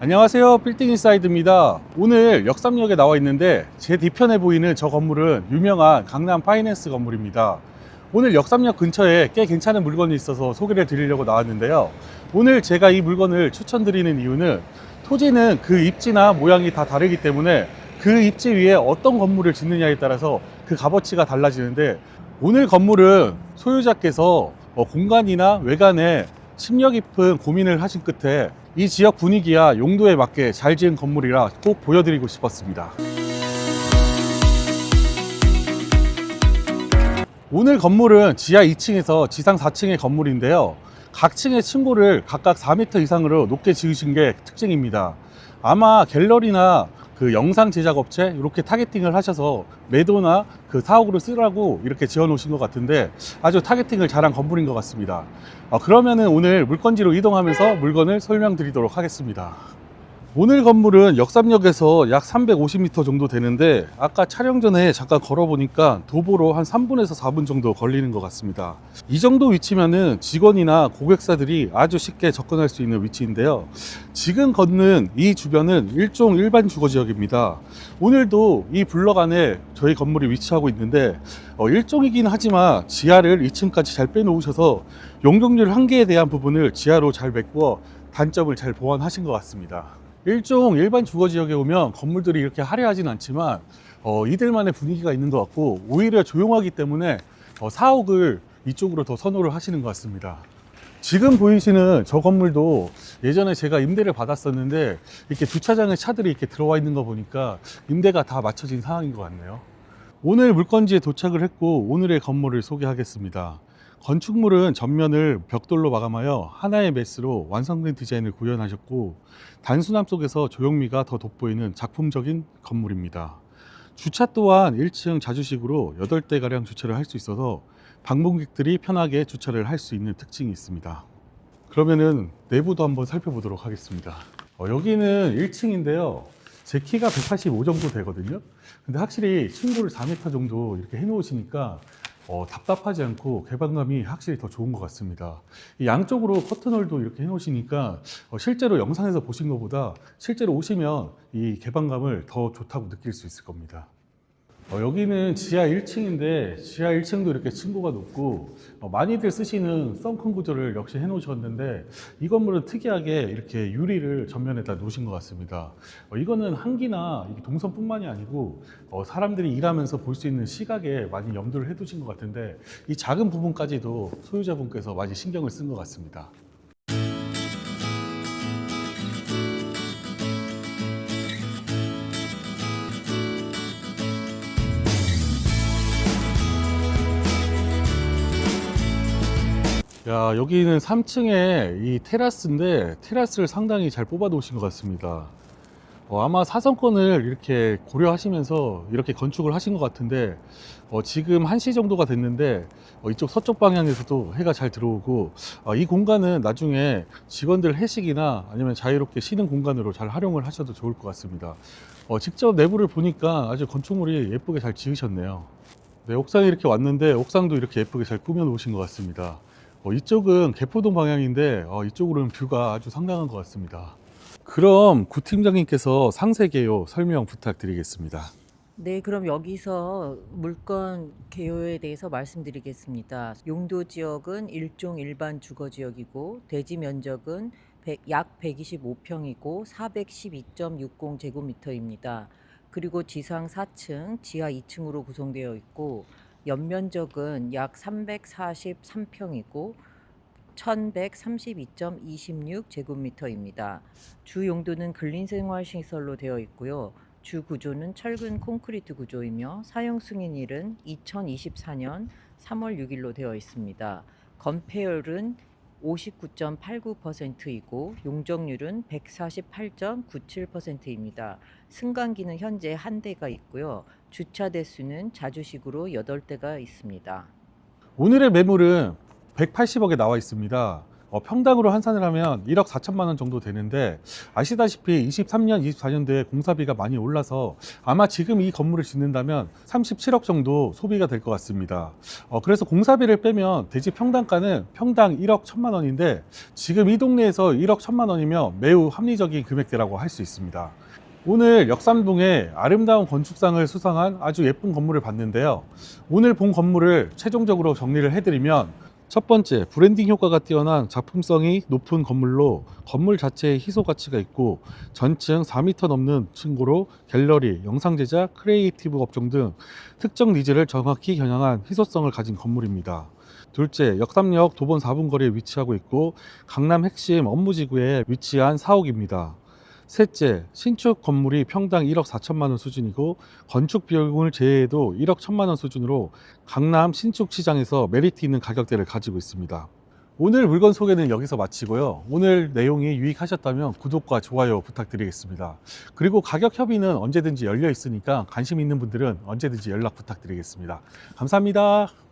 안녕하세요 빌딩 인사이드입니다. 오늘 역삼역에 나와 있는데 제 뒤편에 보이는 저 건물은 유명한 강남 파이낸스 건물입니다. 오늘 역삼역 근처에 꽤 괜찮은 물건이 있어서 소개를 드리려고 나왔는데요. 오늘 제가 이 물건을 추천드리는 이유는 토지는 그 입지나 모양이 다 다르기 때문에 그 입지 위에 어떤 건물을 짓느냐에 따라서 그 값어치가 달라지는데 오늘 건물은 소유자께서 어, 공간이나 외관에 심력 깊은 고민을 하신 끝에 이 지역 분위기와 용도에 맞게 잘 지은 건물이라 꼭 보여드리고 싶었습니다. 오늘 건물은 지하 2층에서 지상 4층의 건물인데요. 각 층의 층고를 각각 4m 이상으로 높게 지으신 게 특징입니다. 아마 갤러리나 그 영상 제작 업체 이렇게 타겟팅을 하셔서 매도나 그 사옥으로 쓰라고 이렇게 지어 놓으신 것 같은데 아주 타겟팅을 잘한 건물인 것 같습니다. 어, 그러면은 오늘 물건지로 이동하면서 물건을 설명드리도록 하겠습니다. 오늘 건물은 역삼역에서 약 350m 정도 되는데 아까 촬영 전에 잠깐 걸어보니까 도보로 한 3분에서 4분 정도 걸리는 것 같습니다. 이 정도 위치면은 직원이나 고객사들이 아주 쉽게 접근할 수 있는 위치인데요. 지금 걷는 이 주변은 일종 일반 주거 지역입니다. 오늘도 이 블럭 안에 저희 건물이 위치하고 있는데 어, 일종이긴 하지만 지하를 2층까지 잘 빼놓으셔서 용적률 한계에 대한 부분을 지하로 잘 메꾸어 단점을 잘 보완하신 것 같습니다. 일종 일반 주거 지역에 오면 건물들이 이렇게 화려하진 않지만 어, 이들만의 분위기가 있는 것 같고 오히려 조용하기 때문에 어, 사옥을 이쪽으로 더 선호를 하시는 것 같습니다. 지금 보이시는 저 건물도 예전에 제가 임대를 받았었는데 이렇게 주차장에 차들이 이렇게 들어와 있는 거 보니까 임대가 다 맞춰진 상황인 것 같네요. 오늘 물건지에 도착을 했고 오늘의 건물을 소개하겠습니다. 건축물은 전면을 벽돌로 마감하여 하나의 메스로 완성된 디자인을 구현하셨고 단순함 속에서 조형미가 더 돋보이는 작품적인 건물입니다. 주차 또한 1층 자주식으로 8대가량 주차를 할 수 있어서 방문객들이 편하게 주차를 할 수 있는 특징이 있습니다. 그러면은 내부도 한번 살펴보도록 하겠습니다. 어, 여기는 1층인데요. 제 키가 185 정도 되거든요. 근데 확실히 층고를 4m 정도 이렇게 해놓으시니까 어, 답답하지 않고 개방감이 확실히 더 좋은 것 같습니다. 이 양쪽으로 커튼홀도 이렇게 해놓으시니까 어, 실제로 영상에서 보신 것보다 실제로 오시면 이 개방감을 더 좋다고 느낄 수 있을 겁니다. 어, 여기는 지하 1층인데 지하 1층도 이렇게 층고가 높고 어, 많이들 쓰시는 썬큰 구조를 역시 해놓으셨는데 이 건물은 특이하게 이렇게 유리를 전면에다 놓으신 것 같습니다. 어, 이거는 한기나 동선뿐만이 아니고 어, 사람들이 일하면서 볼 수 있는 시각에 많이 염두를 해두신 것 같은데 이 작은 부분까지도 소유자분께서 많이 신경을 쓴 것 같습니다. 야, 여기는 3층에 이 테라스인데 테라스를 상당히 잘 뽑아 놓으신 것 같습니다. 어, 아마 사성권을 이렇게 고려하시면서 이렇게 건축을 하신 것 같은데 어, 지금 1시 정도가 됐는데 어, 이쪽 서쪽 방향에서도 해가 잘 들어오고 어, 이 공간은 나중에 직원들 회식이나 아니면 자유롭게 쉬는 공간으로 잘 활용을 하셔도 좋을 것 같습니다. 어, 직접 내부를 보니까 아주 건축물이 예쁘게 잘 지으셨네요. 네, 옥상에 이렇게 왔는데 옥상도 이렇게 예쁘게 잘 꾸며 놓으신 것 같습니다. 어, 이쪽은 개포동 방향인데 어, 이쪽으로는 뷰가 아주 상당한 것 같습니다. 그럼 구 팀장님께서 상세 개요 설명 부탁드리겠습니다. 네, 그럼 여기서 물건 개요에 대해서 말씀드리겠습니다. 용도 지역은 일종 일반 주거 지역이고 대지 면적은 백- 약 125평이고 412.60 제곱미터입니다. 그리고 지상 4층, 지하 2층으로 구성되어 있고 연면적은 약 343평이고 1132.26 제곱미터입니다. 주 용도는 근린 생활 시설로 되어 있고요. 주 구조는 철근 콘크리트 구조이며 사용 승인일은 2024년 3월 6일로 되어 있습니다. 건폐율은 59.89%이고 용적률은 148.97%입니다. 승강기는 현재 한 대가 있고요. 주차 대수는 자주식으로 8대가 있습니다. 오늘의 매물은 180억에 나와 있습니다. 어, 평당으로 환산을 하면 1억 4천만 원 정도 되는데 아시다시피 23년, 24년도에 공사비가 많이 올라서 아마 지금 이 건물을 짓는다면 37억 정도 소비가 될 것 같습니다. 어, 그래서 공사비를 빼면 대지 평당가는 평당 1억 1천만 원인데 지금 이 동네에서 1억 1천만 원이면 매우 합리적인 금액대라고 할 수 있습니다. 오늘 역삼동에 아름다운 건축상을 수상한 아주 예쁜 건물을 봤는데요. 오늘 본 건물을 최종적으로 정리를 해드리면 첫 번째, 브랜딩 효과가 뛰어난 작품성이 높은 건물로 건물 자체에 희소 가치가 있고 전층 4m 넘는 층고로 갤러리, 영상 제작, 크리에이티브 업종 등 특정 니즈를 정확히 겨냥한 희소성을 가진 건물입니다. 둘째, 역삼역 도본 4분 거리에 위치하고 있고 강남 핵심 업무지구에 위치한 사옥입니다. 셋째, 신축 건물이 평당 1억 4천만 원 수준이고 건축 비용을 제외해도 1억 1천만 원 수준으로 강남 신축 시장에서 메리트 있는 가격대를 가지고 있습니다. 오늘 물건 소개는 여기서 마치고요. 오늘 내용이 유익하셨다면 구독과 좋아요 부탁드리겠습니다. 그리고 가격 협의는 언제든지 열려 있으니까 관심 있는 분들은 언제든지 연락 부탁드리겠습니다. 감사합니다.